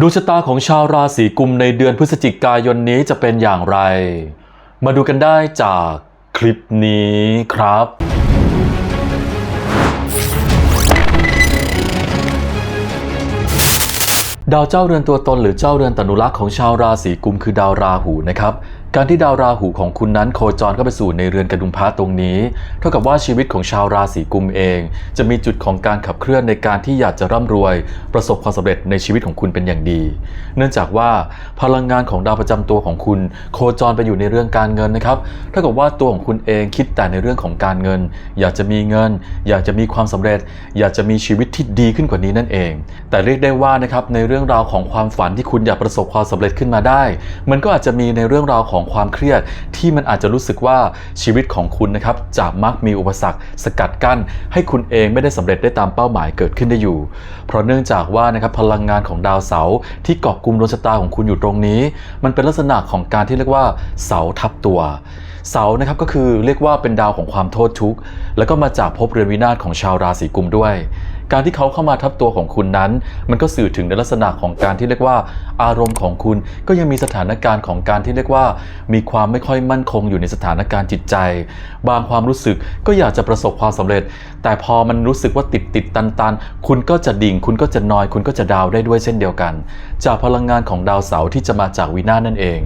ดวงชะตาของชาวราศีกุมในเดือนพฤศจิกายนนี้จะเป็นอย่างไร มาดูกันได้จากคลิปนี้ครับ ดาวเจ้าเรือนตัวตนหรือเจ้าเรือนตนุรักษ์ของชาวราศีกุมคือดาวราหูนะครับ การที่ดาวราหูของคุณนั้นโคจรเข้าไปสู่ในเรือนกระดุมพระตรงนี้ เท่ากับว่าชีวิตของชาวราศีกุมเอง จะมีจุดของการขับเคลื่อนในการที่อยากจะร่ำรวย ประสบความสำเร็จในชีวิตของคุณเป็นอย่างดี เนื่องจากว่าพลังงานของดาวประจำตัวของคุณ โคจรไปอยู่ในเรื่องการเงินนะครับเท่ากับว่าตัวของคุณเองคิดแต่ในเรื่องของการเงิน อยากจะมีเงิน อยากจะมีความสำเร็จ อยากจะมีชีวิตที่ดีขึ้นกว่านี้นั่นเอง แต่เรียกได้ว่านะครับในเรื่องราวของความฝันที่คุณอยากประสบความสำเร็จขึ้นมาได้ มันก็อาจจะมีในเรื่องราวของความเครียด ที่มันอาจจะรู้สึกว่าชีวิตของคุณนะครับจะมักมีอุปสรรค สกัดกั้น ให้คุณเองไม่ได้สำเร็จได้ตามเป้าหมายเกิดขึ้นได้อยู่ เพราะเนื่องจากว่านะครับพลังงานของดาวเสาร์ที่เกาะกลุ่มดวงชะตาของคุณอยู่ตรงนี้ มันเป็นลักษณะของการที่เรียกว่าเสาทับตัวเสานะครับก็คือเรียกว่าเป็นดาวของความโทษทุกข์ แล้วก็มาจากภพเรือนวินาศของชาวราศีกุมด้วย การที่เขาเข้ามาทับตัวของคุณนั้น มันก็สื่อถึงในลักษณะของการที่เรียกว่า อารมณ์ของคุณก็ยังมีสถานการณ์ของการที่เรียกว่า มีความไม่ค่อยมั่นคงอยู่ในสถานการณ์จิตใจ บางความรู้สึกก็อยากจะประสบความสำเร็จ แต่พอมันรู้สึกว่าติดติดตันตันคุณก็จะดิ่ง คุณก็จะนอย คุณก็จะดาวได้ด้วยเช่นเดียวกัน จากพลังงานของดาวเสาร์ที่จะมาจากวินานั่นเอง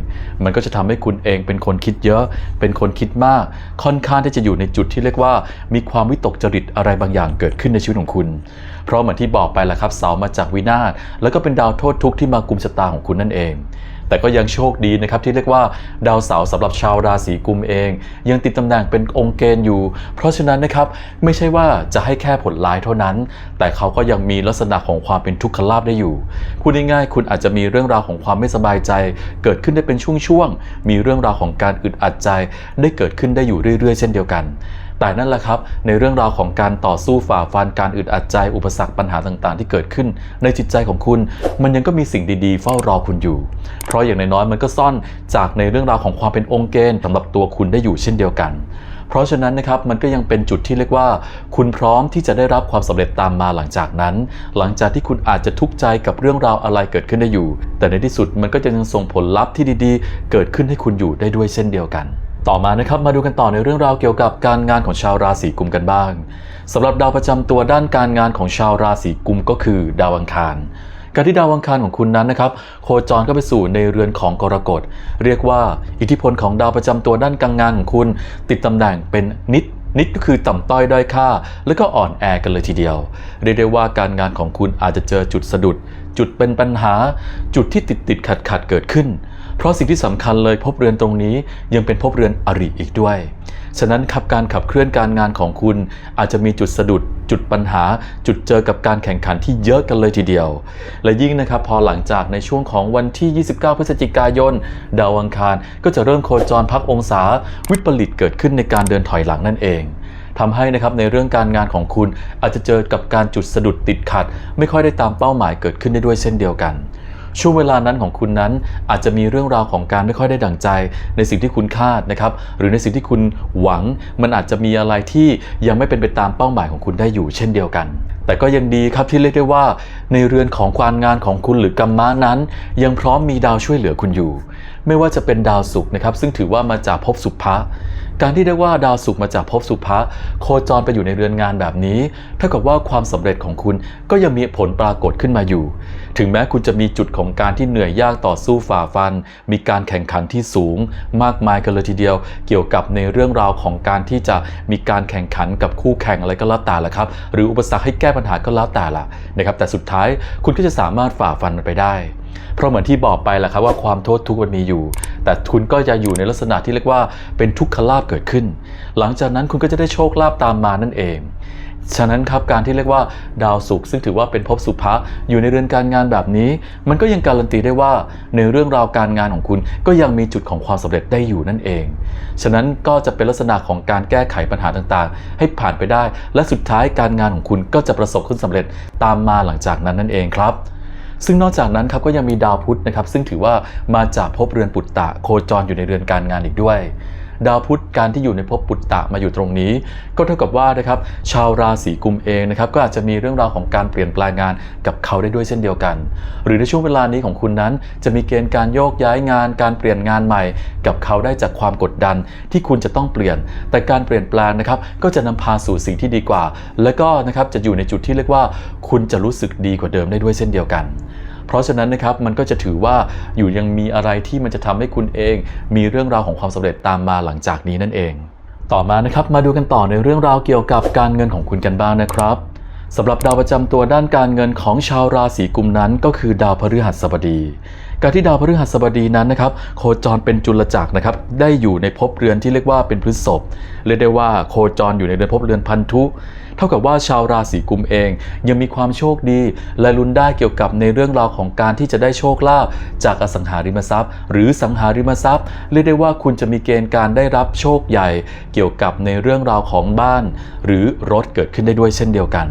มันก็จะทำให้คุณเองเป็นคนคิดเยอะ เป็นคนคิดมาก ค่อนข้างที่จะอยู่ในจุดที่เรียกว่า มีความวิตกจริตอะไรบางอย่างเกิดขึ้นในชีวิตของคุณเพราะเหมือนที่บอกไปแล้วครับเสามาจากวินาศแล้วก็เป็นดาวโทษทุกข์ที่มากุมชะตาของคุณนั่นเอง แต่ก็ยังโชคดีนะครับที่เรียกว่าดาวเสาร์สำหรับชาวราศีกุมเอง ยังติดตำแหน่งเป็นองค์เกณฑ์อยู่ เพราะฉะนั้นนะครับไม่ใช่ว่าจะให้แค่ผลร้ายเท่านั้น แต่เขาก็ยังมีลักษณะของความเป็นทุกขลาภได้อยู่พูดง่ายๆคุณอาจจะมีเรื่องราวของความไม่สบายใจ เกิดขึ้นได้เป็นช่วงๆมีเรื่องราวของการอึดอัดใจ ได้เกิดขึ้นได้อยู่เรื่อย ๆ เช่นเดียวกัน แต่นั่นแหละครับ ในเรื่องราวของการต่อสู้ฝ่าฟันการอึดอัดใจอุปสรรคปัญหาต่างๆ ที่เกิดขึ้น ในจิตใจของคุณ มันยังก็มีสิ่งดีๆ เฝ้ารอคุณอยู่ เพราะอย่างน้อยๆมันก็ซ่อนจากในเรื่องราวของความเป็นองค์เกณฑ์สำหรับตัวคุณได้อยู่เช่นเดียวกันเพราะฉะนั้นนะครับมันก็ยังเป็นจุดที่เรียกว่า คุณพร้อมที่จะได้รับความสำเร็จตามมาหลังจากนั้น หลังจากที่คุณอาจจะทุกข์ใจกับเรื่องราวอะไรเกิดขึ้นได้อยู่ แต่ในที่สุดมันก็จะยังส่งผลลัพธ์ที่ดีๆ เกิดขึ้นให้คุณอยู่ได้ด้วยเช่นเดียวกัน ต่อมานะครับมาดูกันต่อในเรื่องราวเกี่ยวกับการงานของชาวราศีกุมกันบ้างสำหรับดาวประจำตัวด้านการงานของชาวราศีกุมก็คือ ดาวอังคารการที่ดาวอังคารของคุณนั้นนะครับโคจรเข้าไปสู่ในเรือนของกรกฎเรียกว่า อิทธิพลของดาวประจำตัวด้านการงานของคุณ ติดตำแหน่งเป็นนิดนิดก็คือต่ำต้อยด้อยค่า แล้วก็อ่อนแอกันเลยทีเดียว เรียกได้ว่าการงานของคุณอาจจะเจอจุดสะดุด จุดเป็นปัญหา จุดที่ติดติดขัดขัดเกิดขึ้น เพราะสิ่งที่สำคัญเลยพบเรือนตรงนี้ยังเป็นพบเรือนอริอีกด้วย ฉะนั้นครับการขับเคลื่อนการงานของคุณ อาจจะมีจุดสะดุด จุดปัญหา จุดเจอกับการแข่งขันที่เยอะกันเลยทีเดียว และยิ่งนะครับพอหลังจากในช่วงของวันที่ 29 พฤศจิกายน ดาวอังคารก็จะเริ่มโคจรพักองศาวิปริตเกิดขึ้นในการเดินถอยหลังนั่นเองทำให้นะครับในเรื่องการงานของคุณอาจจะเจอกับการจุดสะดุดติดขัด ไม่ค่อยได้ตามเป้าหมายเกิดขึ้นได้ด้วยเช่นเดียวกัน ช่วงเวลานั้นของคุณนั้นอาจจะมีเรื่องราวของการไม่ค่อยได้ดั่งใจ ในสิ่งที่คุณคาดนะครับ หรือในสิ่งที่คุณหวัง มันอาจจะมีอะไรที่ยังไม่เป็นไปตามเป้าหมายของคุณได้อยู่ เช่นเดียวกัน แต่ก็ยังดีครับที่เรียกได้ว่า ในเรือนของความงานของคุณหรือกรรมะนั้น ยังพร้อมมีดาวช่วยเหลือคุณอยู่ ไม่ว่าจะเป็นดาวศุกร์นะครับซึ่งถือว่ามาจากภพสุภะ การที่ได้ว่าดาวศุกร์มาจากภพสุภะโคจรไปอยู่ในเรือนงานแบบนี้เท่ากับว่าความสำเร็จของคุณก็ยังมีผลปรากฏขึ้นมาอยู่ ถึงแม้คุณจะมีจุดของการที่เหนื่อยยากต่อสู้ฝ่าฟัน มีการแข่งขันที่สูง มากมายกันเลยทีเดียว เกี่ยวกับในเรื่องราวของการที่จะมีการแข่งขันกับคู่แข่งอะไรก็แล้วแต่ละครับ หรืออุปสรรคให้แก้ปัญหาก็แล้วแต่ละนะครับแต่สุดท้ายคุณก็จะสามารถฝ่าฟันมันไปได้ เพราะเหมือนที่บอกไปแหละครับว่าความโทษทุกข์มันมีอยู่ แต่คุณก็จะอยู่ในลักษณะที่เรียกว่าเป็นทุกขลาภเกิดขึ้น หลังจากนั้นคุณก็จะได้โชคลาภตามมานั่นเอง ฉะนั้นครับการที่เรียกว่าดาวศุกร์ซึ่งถือว่าเป็นภพสุภะอยู่ในเรือนการงานแบบนี้ มันก็ยังการันตีได้ว่าในเรื่องราวการงานของคุณก็ยังมีจุดของความสำเร็จได้อยู่นั่นเอง ฉะนั้นก็จะเป็นลักษณะของการแก้ไขปัญหาต่างๆ ให้ผ่านไปได้ และสุดท้ายการงานของคุณก็จะประสบผลสำเร็จตามมาหลังจากนั้นนั่นเองครับ ซึ่งนอกจากนั้นครับก็ยังมีดาวพุธนะครับซึ่งถือว่ามาจากภพเรือนปุตตะโคจรอยู่ในเรือนการงานอีกด้วย ดาวพุธการที่อยู่ในภพปุตตะมาอยู่ตรงนี้ ก็เท่ากับว่านะครับชาวราศีกุมเองนะครับก็อาจจะมีเรื่องราวของการเปลี่ยนแปลงงานกับเขาได้ด้วยเช่นเดียวกัน หรือในช่วงเวลานี้ของคุณนั้น จะมีเกณฑ์การโยกย้ายงาน การเปลี่ยนงานใหม่ กับเขาได้จากความกดดันที่คุณจะต้องเปลี่ยน แต่การเปลี่ยนแปลงนะครับก็จะนำพาสู่สิ่งที่ดีกว่า และก็นะครับจะอยู่ในจุดที่เรียกว่า คุณจะรู้สึกดีกว่าเดิมได้ด้วยเช่นเดียวกัน เพราะฉะนั้นนะครับมันก็จะถือว่าอยู่ยังมีอะไรที่มันจะทำให้คุณเอง มีเรื่องราวของความสำเร็จตามมาหลังจากนี้นั่นเอง ต่อมานะครับมาดูกันต่อในเรื่องราวเกี่ยวกับการเงินของคุณกันบ้างนะครับสำหรับดาวประจำตัวด้านการเงินของชาวราศีกุมนั้นก็คือดาวพฤหัสบดี การที่ดาวพฤหัสบดีนั้นนะครับโคจรเป็นจุลจักรนะครับได้อยู่ในภพเรือนที่เรียกว่าเป็นพฤษภเรียกได้ว่าโคจรอยู่ในเรือนภพเรือนพันธุเท่ากับว่าชาวราศีกุมเอง ยังมีความโชคดี และลุ้นได้เกี่ยวกับในเรื่องราวของการที่จะได้โชคลาภจากอสังหาริมทรัพย์ หรือสังหาริมทรัพย์ เรียกได้ว่าคุณจะมีเกณฑ์การได้รับโชคใหญ่ เกี่ยวกับในเรื่องราวของบ้าน หรือรถเกิดขึ้นได้ด้วยเช่นเดียวกัน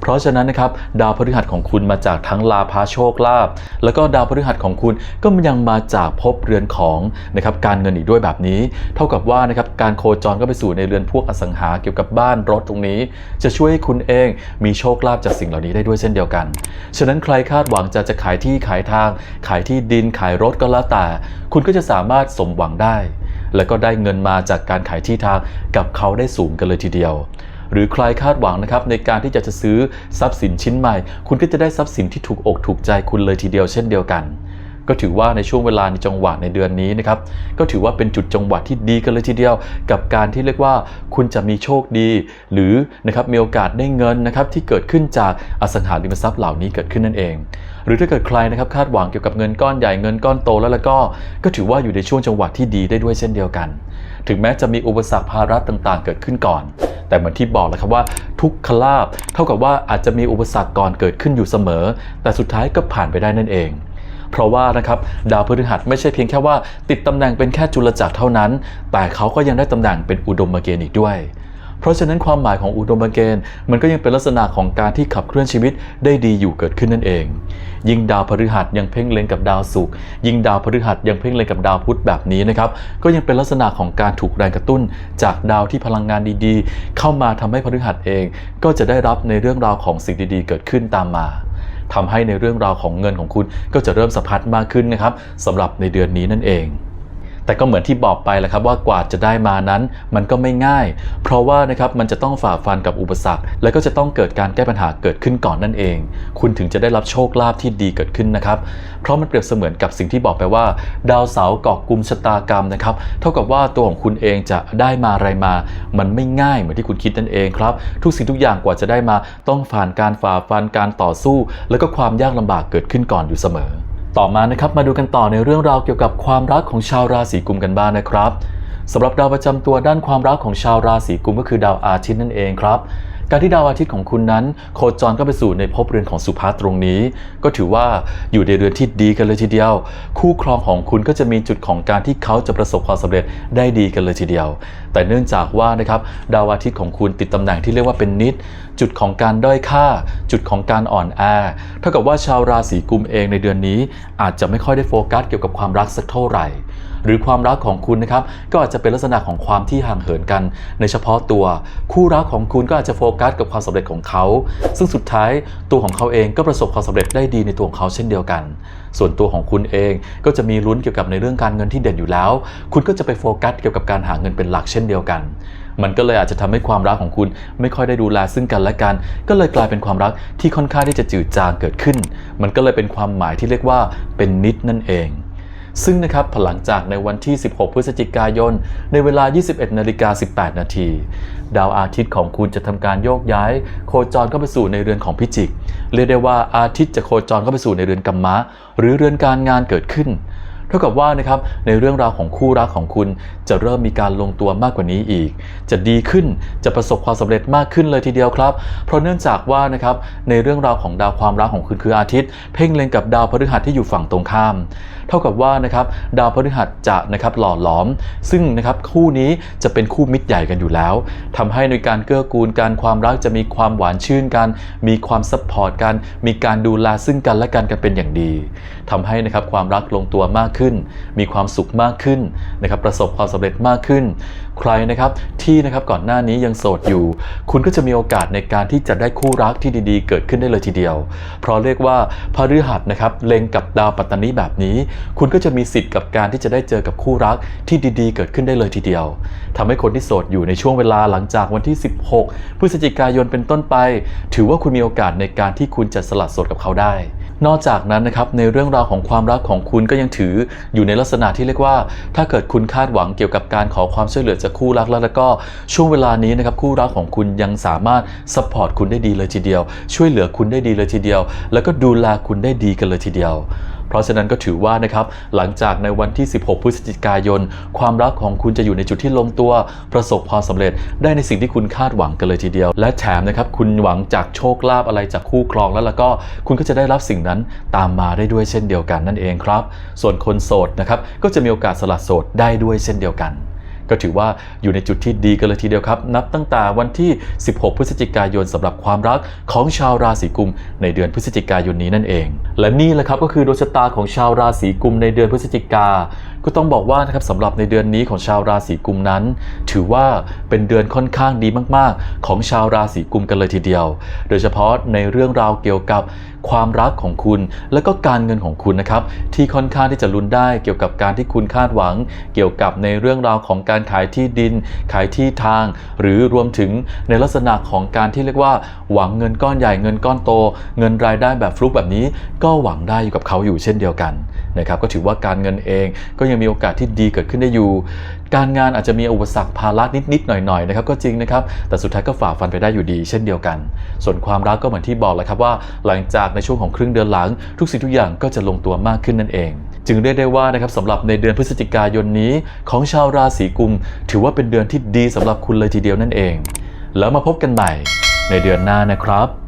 เพราะฉะนั้นนะครับดาวพฤหัสของคุณมาจากทั้งลาภาโชคลาภแล้วก็ดาวพฤหัสของคุณก็ยังมาจากภพเรือนของนะครับการเงินอีกด้วยแบบนี้ เท่ากับว่านะครับการโคจรก็ไปสู่ในเรือนพวกอสังหาเกี่ยวกับบ้านรถตรงนี้ จะช่วยให้คุณเองมีโชคลาภจากสิ่งเหล่านี้ได้ด้วยเช่นเดียวกัน ฉะนั้นใครคาดหวังจะจะขายที่ขายทาง ขายที่ดินขายรถก็แล้วแต่ คุณก็จะสามารถสมหวังได้ แล้วก็ได้เงินมาจากการขายที่ทางกับเขาได้สูงกันเลยทีเดียว หรือใครคาดหวังนะครับในการที่จะจะซื้อทรัพย์สินชิ้นใหม่ คุณก็จะได้ทรัพย์สินที่ถูกอกถูกใจคุณเลยทีเดียวเช่นเดียวกัน ก็ถือว่าในช่วงเวลาในจังหวะในเดือนนี้นะครับก็ถือว่าเป็นจุดจังหวะที่ดีกันเลยทีเดียว กับการที่เรียกว่า คุณจะมีโชคดี หรือนะครับมีโอกาสได้เงินนะครับที่เกิดขึ้นจากอสังหาริมทรัพย์เหล่านี้เกิดขึ้นนั่นเองหรือถ้าเกิดใครนะครับคาดหวังเกี่ยวกับเงินก้อนใหญ่เงินก้อนโตแล้วแล้วก็ ก็ถือว่าอยู่ในช่วงจังหวะที่ดีได้ด้วยเช่นเดียวกัน ถึงแม้จะมีอุปสรรคภาระต่างๆ เกิดขึ้นก่อน แต่เหมือนที่บอกแล้วครับว่าทุกขลาบเท่ากับว่าอาจจะมีอุปสรรคก่อนเกิดขึ้นอยู่เสมอ แต่สุดท้ายก็ผ่านไปได้นั่นเองเพราะว่านะครับดาวพฤหัสไม่ใช่เพียงแค่ว่า ติดตำแหน่งเป็นแค่จุลจักรเท่านั้น แต่เขาก็ยังได้ตำแหน่งเป็นอุดมเกณฑ์อีกด้วย เพราะฉะนั้นความหมายของอุดมเกณฑ์มันก็ยังเป็นลักษณะของการที่ขับเคลื่อนชีวิตได้ดีอยู่เกิดขึ้นนั่นเอง ยิ่งดาวพฤหัสยังเพ่งเล็งกับดาวศุกร์ยิ่งดาวพฤหัสยังเพ่งเล็งกับดาวพุธแบบนี้นะครับก็ยังเป็นลักษณะของการถูกแรงกระตุ้น จากดาวที่พลังงานดีๆ เข้ามาทำให้พฤหัสเอง ก็จะได้รับในเรื่องราวของสิ่งดีๆ เกิดขึ้นตามมาทำให้ในเรื่องราวของเงินของคุณก็จะเริ่มสะพัดมากขึ้นนะครับสำหรับในเดือนนี้นั่นเอง แต่ก็เหมือนที่บอกไปแหละครับว่ากว่าจะได้มานั้น มันก็ไม่ง่าย เพราะว่านะครับมันจะต้องฝ่าฟันกับอุปสรรค และก็จะต้องเกิดการแก้ปัญหาเกิดขึ้นก่อนนั่นเอง คุณถึงจะได้รับโชคลาภที่ดีเกิดขึ้นนะครับเพราะมันเปรียบเสมือนกับสิ่งที่บอกไปว่า ดาวเสาร์เกาะกลุ่มชะตากรรมนะครับเท่ากับว่าตัวของคุณเองจะได้มาอะไรมา มันไม่ง่ายเหมือนที่คุณคิดนั่นเองครับทุกสิ่งทุกอย่างกว่าจะได้มาต้องผ่านการฝ่าฟันการต่อสู้ แล้วก็ความยากลำบากเกิดขึ้นก่อนอยู่เสมอ ต่อมานะครับมาดูกันต่อในเรื่องราวเกี่ยวกับความรักของชาวราศีกุมกันบ้างนะครับสำหรับดาวประจำตัวด้านความรักของชาวราศีกุมก็คือดาวอาทิตย์นั่นเองครับ การที่ดาวอาทิตย์ของคุณนั้น โคจรก็ไปสู่ในภพเรือนของสุภาษตรงนี้ ก็ถือว่าอยู่ในเรือนที่ดีกันเลยทีเดียว คู่ครองของคุณก็จะมีจุดของการที่เขาจะประสบความสำเร็จได้ดีกันเลยทีเดียว แต่เนื่องจากว่านะครับดาวอาทิตย์ของคุณติดตำแหน่งที่เรียกว่าเป็นนิด จุดของการด้อยค่า จุดของการอ่อนแอเท่ากับว่าชาวราศีกุมเองในเดือนนี้ อาจจะไม่ค่อยได้โฟกัสเกี่ยวกับความรักสักเท่าไหร่ หรือความรักของคุณนะครับก็อาจจะเป็นลักษณะของความที่ห่างเหินกัน ในเฉพาะตัวคู่รักของคุณก็อาจจะโฟกัสกับความสำเร็จของเขา ซึ่งสุดท้ายตัวของเขาเองก็ประสบความสำเร็จได้ดีในตัวของเขาเช่นเดียวกัน ส่วนตัวของคุณเองก็จะมีลุ้นเกี่ยวกับในเรื่องการเงินที่เด่นอยู่แล้ว คุณก็จะไปโฟกัสเกี่ยวกับการหาเงินเป็นหลักเช่นเดียวกันมันก็เลยอาจจะทำให้ความรักของคุณไม่ค่อยได้ดูแลซึ่งกันและกัน ก็เลยกลายเป็นความรักที่ค่อนข้างที่จะจืดจางเกิดขึ้น มันก็เลยเป็นความหมายที่เรียกว่าเป็นนิดนั่นเอง ซึ่งนะครับหลังจากในวันที่ 16 พฤศจิกายน ในเวลา 21นาฬิกา18 นาที ดาวอาทิตย์ของคุณจะทำการโยกย้าย โคจรเข้าไปสู่ในเรือนของพิจิก เรียกได้ว่าอาทิตย์จะโคจรเข้าไปสู่ในเรือนกัมมะ หรือเรือนการงานเกิดขึ้น เท่ากับว่านะครับในเรื่องราวของคู่รักของคุณจะเริ่มมีการลงตัวมากกว่านี้อีก จะดีขึ้นจะประสบความสำเร็จมากขึ้นเลยทีเดียวครับ เพราะเนื่องจากว่านะครับในเรื่องราวของดาวความรักของคุณคืออาทิตย์ เพ่งเล็งกับดาวพฤหัสที่อยู่ฝั่งตรงข้าม เท่ากับว่านะครับดาวพฤหัสจะนะครับหล่อหลอม ซึ่งนะครับคู่นี้จะเป็นคู่มิตรใหญ่กันอยู่แล้วทำให้ในการเกื้อกูลการความรักจะมีความหวานชื่นกัน มีความซัพพอร์ตกัน มีการดูแลซึ่งกันและกันกันเป็นอย่างดีทำให้นะครับความรักลงตัวมากขึ้น มีความสุขมากขึ้นนะครับประสบความสำเร็จมากขึ้น ใครนะครับที่นะครับก่อนหน้านี้ยังโสดอยู่ คุณก็จะมีโอกาสในการที่จะได้คู่รักที่ดีๆ เกิดขึ้นได้เลยทีเดียว เพราะเรียกว่าพฤหัสนะครับเล็งกับดาวปัตตานีแบบนี้ คุณก็จะมีสิทธิ์กับการที่จะได้เจอกับคู่รักที่ดีๆ เกิดขึ้นได้เลยทีเดียวทำให้คนที่โสดอยู่ในช่วงเวลาหลังจากวันที่ 16 พฤศจิกายนเป็นต้นไป ถือว่าคุณมีโอกาสในการที่คุณจะสละโสดกับเขาได้ นอกจากนั้นนะครับในเรื่องราวของความรักของคุณก็ยังถืออยู่ในลักษณะที่เรียกว่า ถ้าเกิดคุณคาดหวังเกี่ยวกับการขอความช่วยเหลือจากคู่รักแล้วแล้วก็ช่วงเวลานี้นะครับคู่รักของคุณยังสามารถซัพพอร์ตคุณได้ดีเลยทีเดียว ช่วยเหลือคุณได้ดีเลยทีเดียว แล้วก็ดูแลคุณได้ดีกันเลยทีเดียว เพราะฉะนั้นก็ถือว่านะครับหลังจากในวันที่ 16 พฤศจิกายน ความรักของคุณจะอยู่ในจุดที่ลงตัว ประสบความสำเร็จได้ในสิ่งที่คุณคาดหวังกันเลยทีเดียว และแถมนะครับคุณหวังจากโชคลาภอะไรจากคู่ครองแล้วแล้วก็คุณก็จะได้รับสิ่งนั้นตามมาได้ด้วยเช่นเดียวกันนั่นเองครับ ส่วนคนโสดนะครับก็จะมีโอกาสสละโสดได้ด้วยเช่นเดียวกัน ก็ถือว่าอยู่ในจุดที่ดีกันเลยทีเดียวครับ นับตั้งแต่วันที่ 16 พฤศจิกายนสำหรับความรักของชาวราศีกุม ในเดือนพฤศจิกายนนี้นั่นเอง และนี่แหละครับก็คือดวงชะตาของชาวราศีกุมในเดือนพฤศจิกาก็ต้องบอกว่านะครับสำหรับในเดือนนี้ของชาวราศีกุมนั้น ถือว่าเป็นเดือนค่อนข้างดีมาก ๆ ของชาวราศีกุมกันเลยทีเดียว โดยเฉพาะในเรื่องราวเกี่ยวกับความรักของคุณ และก็การเงินของคุณนะครับ ที่ค่อนข้างที่จะลุ้นได้เกี่ยวกับการที่คุณคาดหวัง เกี่ยวกับในเรื่องราวของการขายที่ดิน ขายที่ทาง หรือรวมถึงในลักษณะของการที่เรียกว่า หวังเงินก้อนใหญ่เงินก้อนโต เงินรายได้แบบฟลุกแบบนี้ ก็หวังได้อยู่กับเขาอยู่เช่นเดียวกัน นะครับก็ถือว่าการเงินเองก็ยังมีโอกาสที่ดีเกิดขึ้นได้อยู่ การงานอาจจะมีอุปสรรคภาระนิดๆหน่อยๆนะครับก็จริงนะครับแต่สุดท้ายก็ฝ่าฟันไปได้อยู่ดีเช่นเดียวกัน ส่วนความรักก็เหมือนที่บอกแหละครับว่า หลังจากในช่วงของครึ่งเดือนหลัง ทุกสิ่งทุกอย่างก็จะลงตัวมากขึ้นนั่นเอง จึงเรียกได้ว่านะครับสำหรับในเดือนพฤศจิกายนนี้ ของชาวราศีกุม ถือว่าเป็นเดือนที่ดีสำหรับคุณเลยทีเดียวนั่นเอง แล้วมาพบกันใหม่ในเดือนหน้านะครับ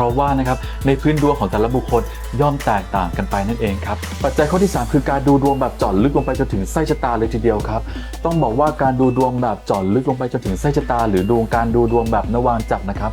ราะว่านะครับในพื้นดวงของแต่ละบุคคลย่อมแตกต่างกันไปนั่นเองครับปัจจัยข้อที่ 3 คือการดูดวงแบบเจาะลึกลงไปจนถึงไส้ชะตาเลยทีเดียวครับต้องบอกว่าการดูดวงแบบเจาะลึกลงไปจนถึงไส้ชะตา หรือดวงการดูดวงแบบนวางจักรนะครับ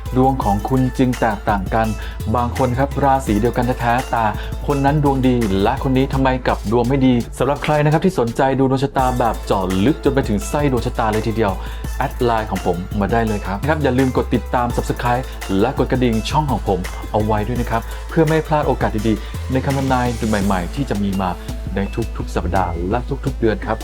ดวงของคุณจึงแตกต่างกัน บางคนครับราศีเดียวกันแท้ๆแต่คนนั้นดวงดี และคนนี้ทำไมกลับดวงไม่ดีสำหรับใครนะครับที่สนใจดูดวงชะตาแบบเจาะลึกจนไปถึงไส้ดวงชะตาเลยทีเดียวแอดไลน์ของผมมาได้เลยครับนะครับอย่าลืมกดติดตาม subscribe และกดกระดิ่งช่องของผมเอาไว้ด้วยนะครับ เพื่อไม่พลาดโอกาสดีๆ ในคำทำนายใหม่ ๆ ที่จะมีมาในทุกๆ สัปดาห์และทุก ๆ เดือนครับ